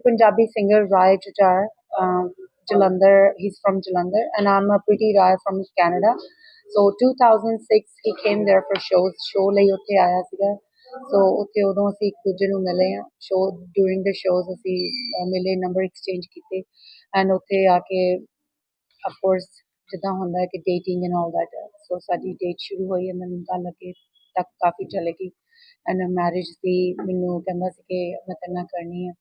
Punjabi singer Rai Chajar, um, Jalandhar. He's from Jalandhar, and I'm a pretty Rai from Canada. So 2006 he came there for shows. Show ਲਈ ਉੱਥੇ ਆਇਆ ਸੀਗਾ ਸੋ ਉੱਥੇ ਉਦੋਂ ਅਸੀਂ ਇੱਕ ਦੂਜੇ ਨੂੰ ਮਿਲੇ ਆ ਸ਼ੋ ਡੂਰਿੰਗ ਦ ਸ਼ੋਜ਼ ਅਸੀਂ ਮਿਲੇ ਨੰਬਰ ਐਕਸਚੇਂਜ ਕੀਤੇ ਐਂਡ ਉੱਥੇ ਆ ਕੇ ਆਫ ਕੋਰਸ ਜਿੱਦਾਂ ਹੁੰਦਾ ਹੈ ਕਿ dating and all that so ਸਾਡੀ ਡੇਟ ਸ਼ੁਰੂ ਹੋਈ ਐਂਡ ਮੈਨੂੰ ਗੱਲ ਲੱਗੇ ਤੱਕ ਕਾਫੀ ਚਲੇ ਗਈ ਐਂਡ ਮੈਰਿਜ ਦੀ ਮੈਨੂੰ ਕਹਿੰਦਾ ਸੀ ਕਿ ਮੈਂ ਤੈਨਾਂ ਕਰਨੀ ਹੈ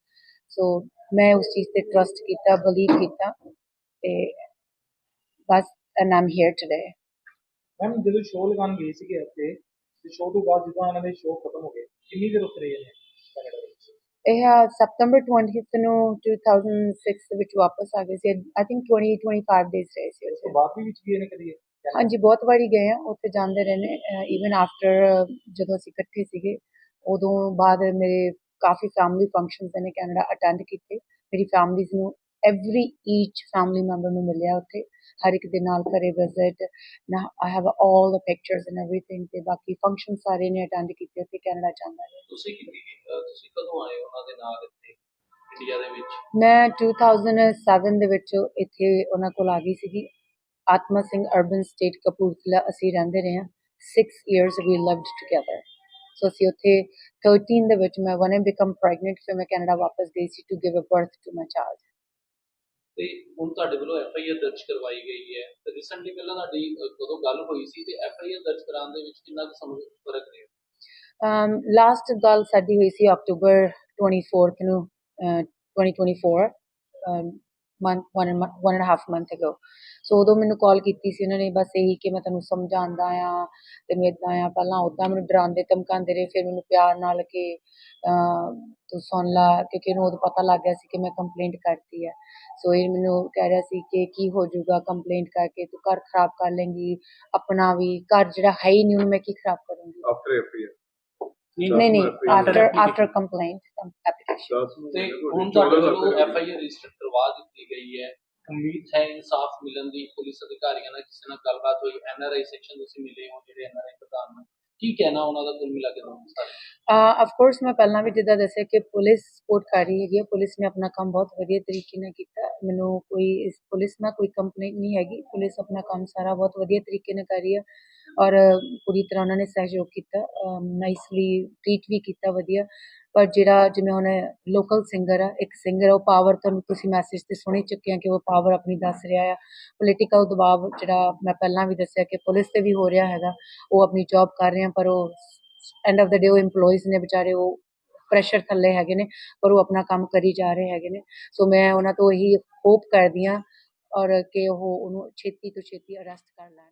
ਸੋ ਮੈਂ ਉਸ ਚੀਜ਼ ਤੇ ਟਰਸਟ ਕੀਤਾ ਬਲੀਵ ਕੀਤਾ ਤੇ ਬਸ and am here today ma'am ਜਦੋਂ ਸ਼ੋਅ ਲਗਾਉਣ ਗਏ ਸੀਗੇ ਇੱਥੇ ਤੇ ਸ਼ੋਅ ਤੋਂ ਬਾਅਦ ਜਦੋਂ ਇਹਨਾਂ ਦੇ ਸ਼ੋਅ ਖਤਮ ਹੋ ਗਏ ਕਿੰਨੀ ਦੇਰ ਉੱਥੇ ਰਹੇ ਨੇ? ਕੈਨੇਡਾ ਵਿੱਚ ਇਹ ਸਤੰਬਰ 20th ਨੂੰ 2006 ਦੇ ਵਿੱਚ ਵਾਪਸ ਆ ਗਏ ਸੀ ਆਈ ਥਿੰਕ 20 25 ਡੇਜ਼ ਰਹੇ ਸੀ ਉਸ ਤੋਂ ਉੱਥੇ। ਬਾਅਦ ਵੀ ਵਿੱਚ ਗਏ ਨੇ ਕਦੀ? ਹਾਂਜੀ ਬਹੁਤ ਵਾਰੀ ਗਏ ਆ ਉੱਥੇ ਜਾਂਦੇ ਰਹੇ ਨੇ ਇਵਨ ਆਫਟਰ ਜਦੋਂ ਅਸੀਂ ਇਕੱਠੇ ਸੀਗੇ ਉਦੋਂ ਬਾਅਦ ਮੇਰੇ ਕਾਫੀ ਫੈਮਿਲੀ ਫੰਕਸ਼ਨਸ ਨੇ ਕੈਨੇਡਾ ਅਟੈਂਡ ਕੀਤੇ। ਮੇਰੀ ਫੈਮਿਲੀਜ਼ ਨੂੰ ਐਵਰੀ ਈਚ ਫੈਮਿਲੀ ਮੈਂਬਰ ਨੂੰ ਮਿਲਿਆ ਉੱਥੇ। ਹਰ ਇੱਕ ਦੇ ਨਾਲ ਘਰੇ ਵਿਜ਼ਿਟ ਨਾ I have all the pictures and everything ਤੇ ਬਾਕੀ ਫੰਕਸ਼ਨ ਸਾਰੇ ਨੇ ਅਟੈਂਡ ਕੀਤੇ ਉੱਥੇ ਕੈਨੇਡਾ ਜਾਂਦਾ ਹੈ ਤੁਸੀਂ ਕਿੰਨੀ ਤੁਸੀਂ ਕਦੋਂ ਆਏ ਉਹਨਾਂ ਦੇ ਨਾਲ ਇੱਥੇ ਇੰਡੀਆ ਦੇ ਵਿੱਚ? ਮੈਂ 2007 ਦੇ ਵਿੱਚ ਇੱਥੇ ਉਹਨਾਂ ਕੋਲ ਆ ਗਈ ਸੀਗੀ। ਆਤਮਾ ਸਿੰਘ ਅਰਬਨ ਸਟੇਟ ਕਪੂਰਥਲਾ ਅਸੀਂ ਰਹਿੰਦੇ ਰਹੇ ਹਾਂ। 6 years we lived together so ਅਸੀਂ ਉੱਥੇ 13 ਦੇ ਵਿੱਚ ਮੈਂ ਵਨ ਬਿਕਮ ਪ੍ਰੈਗਨੈਂਟ ਫਿਰ ਮੈਂ ਕੈਨੇਡਾ ਵਾਪਸ ਗਈ ਸੀ to give a birth to my child ਤੇ ਹੁਣ ਤੁਹਾਡੇ ਵੱਲੋਂ ਐਫ ਆਈ ਆਰ ਦਰਜ ਕਰਵਾਈ ਗਈ ਹੈ। ਤੇ ਰੀਸੈਂਟਲੀ ਪਹਿਲਾਂ ਤੁਹਾਡੀ ਕਦੋਂ ਗੱਲ ਹੋਈ ਸੀ ਤੇ ਐਫ ਆਈ ਆਰ ਦਰਜ ਕਰਾਉਣ ਦੇ ਵਿੱਚ ਕਿੰਨਾ ਕੁ ਸਮਾਂ ਫ਼ਰਕ ਰਿਹਾ? ਲਾਸਟ ਗੱਲ ਸਾਡੀ ਹੋਈ ਸੀ ਅਕਤੂਬਰ 24th ਨੂੰ ah, 2024 month one one and half month ago so ਉਦੋਂ ਮੈਨੂੰ ਕਾਲ ਕੀਤੀ ਸੀ ਉਹਨਾਂ ਨੇ ਬਸ ਇਹੀ ਕਿ ਮੈਂ ਤੁਹਾਨੂੰ ਸਮਝਾਉਂਦਾ ਆ ਤੈਨੂੰ ਇਦਾਂ ਆ ਪਹਿਲਾਂ ਉਦਾਂ ਮੈਨੂੰ ਡਰਾਉਂਦੇ ਧਮਕਾਉਂਦੇ ਰਹੇ ਫਿਰ ਮੈਨੂੰ ਪਿਆਰ ਨਾਲ ਕਿ ਤੂੰ ਸੁਣ ਲਾ ਕਿਉਂਕਿ ਇਹਨੂੰ ਉਦੋਂ ਪਤਾ ਲੱਗ ਗਿਆ ਸੀ ਕਿ ਮੈਂ ਕੰਪਲੇਂਟ ਕਰਤੀ ਹੈ ਸੋ ਇਹ ਮੈਨੂੰ ਕਹਿ ਰਿਹਾ ਸੀ ਕਿ ਕੀ ਹੋ ਜਾਊਗਾ ਕੰਪਲੇਂਟ ਕਰਕੇ ਤੂੰ ਘਰ ਖਰਾਬ ਕਰ ਲੇਂਗੀ ਆਪਣਾ ਵੀ ਘਰ ਜਿਹੜਾ ਹੈ ਹੀ ਨਹੀਂ ਉਹਨੂੰ ਮੈਂ ਕੀ ਖਰਾਬ ਕਰੂੰਗੀ after FIR. ਨਹੀਂ ਨਹੀਂ After ਆਫਟਰ. ਆਫਟਰ ਕੰਪਲੇਂਟ ਤੇ ਹੁਣ ਤੁਹਾਡੇ ਵੱਲੋਂ ਐਫ ਆਈ ਆਰ ਰਜਿਸਟਰ ਕਰਵਾ ਦਿੱਤੀ ਗਈ ਹੈ। ਉਮੀਦ ਹੈ ਇਨਸਾਫ ਮਿਲਣ ਦੀ ਪੁਲਿਸ ਅਧਿਕਾਰੀਆਂ ਨਾਲ ਕਿਸੇ ਨਾਲ ਗੱਲਬਾਤ ਹੋਈ ਐਨ ਆਰ ਆਈ ਸੈਕਸ਼ਨ ਤੁਸੀਂ ਮਿਲੇ ਹੋ ਜਿਹੜੇ ਐਨ ਆਰ ਆਈ ਪ੍ਰਧਾਨ ਨੂੰ। ਕੀ ਕਹਿਣਾ ਉਹਨਾਂ ਦਾ ਕੁੱਲ ਮਿਲਾ ਕੇ ਤੁਹਾਨੂੰ ਸਾਰੇ ਆਫ ਕੋਰਸ ਮੈਂ ਪਹਿਲਾਂ ਵੀ ਜਿੱਦਾਂ ਦੱਸਿਆ ਕਿ ਪੁਲਿਸ ਸਪੋਰਟ ਕਰ ਰਹੀ ਹੈਗੀ ਪੁਲਿਸ ਨੇ ਆਪਣਾ ਕੰਮ ਬਹੁਤ ਵਧੀਆ ਤਰੀਕੇ ਨਾਲ ਕੀਤਾ। ਮੈਨੂੰ ਕੋਈ ਇਸ ਪੁਲਿਸ ਨਾਲ ਕੋਈ ਕੰਪਲੇਂਟ ਨਹੀਂ ਹੈਗੀ। ਪੁਲਿਸ ਆਪਣਾ ਕੰਮ ਸਾਰਾ ਬਹੁਤ ਵਧੀਆ ਤਰੀਕੇ ਨਾਲ ਕਰ ਰਹੀ ਹੈ ਔਰ ਪੂਰੀ ਤਰ੍ਹਾਂ ਉਹਨਾਂ ਨੇ ਸਹਿਯੋਗ ਕੀਤਾ ਨਾਈਸਲੀ ਟ੍ਰੀਟ ਵੀ ਕੀਤਾ ਵਧੀਆ। ਪਰ ਜਿਹੜਾ ਜਿਵੇਂ ਹੁਣ ਲੋਕਲ ਸਿੰਗਰ ਆ, ਇੱਕ ਸਿੰਗਰ ਉਹ ਪਾਵਰ ਤੁਹਾਨੂੰ ਤੁਸੀਂ ਮੈਸੇਜ ਤੇ ਸੁਣੀ ਚੁੱਕੇ ਆ ਕਿ ਉਹ ਪਾਵਰ ਆਪਣੀ ਦੱਸ ਰਿਹਾ ਆ। ਪੋਲੀਟੀਕਲ ਦਬਾਅ ਜਿਹੜਾ ਮੈਂ ਪਹਿਲਾਂ ਵੀ ਦੱਸਿਆ ਕਿ ਪੁਲਿਸ ਤੇ ਵੀ ਹੋ ਰਿਹਾ ਹੈਗਾ, ਉਹ ਆਪਣੀ ਜੌਬ ਕਰ ਰਹੇ ਆ, ਪਰ ਉਹ ਐਂਡ ਆਫ ਦਾ ਡੇ ਉਹ EMPLOYEES ਨੇ ਵਿਚਾਰੇ ਉਹ ਪ੍ਰੈਸ਼ਰ ਥੱਲੇ ਹੈਗੇ ਨੇ, ਪਰ ਉਹ ਆਪਣਾ ਕੰਮ ਕਰੀ ਜਾ ਰਹੇ ਹੈਗੇ ਨੇ। ਸੋ ਮੈਂ ਉਹਨਾਂ ਤੋਂ ਇਹੀ ਹੋਪ ਕਰਦੀ ਹਾਂ ਔਰ ਕਿ ਉਹ ਉਹਨੂੰ ਛੇਤੀ ਤੋਂ ਛੇਤੀ ਅਰੈਸਟ ਕਰ ਲੈਣ।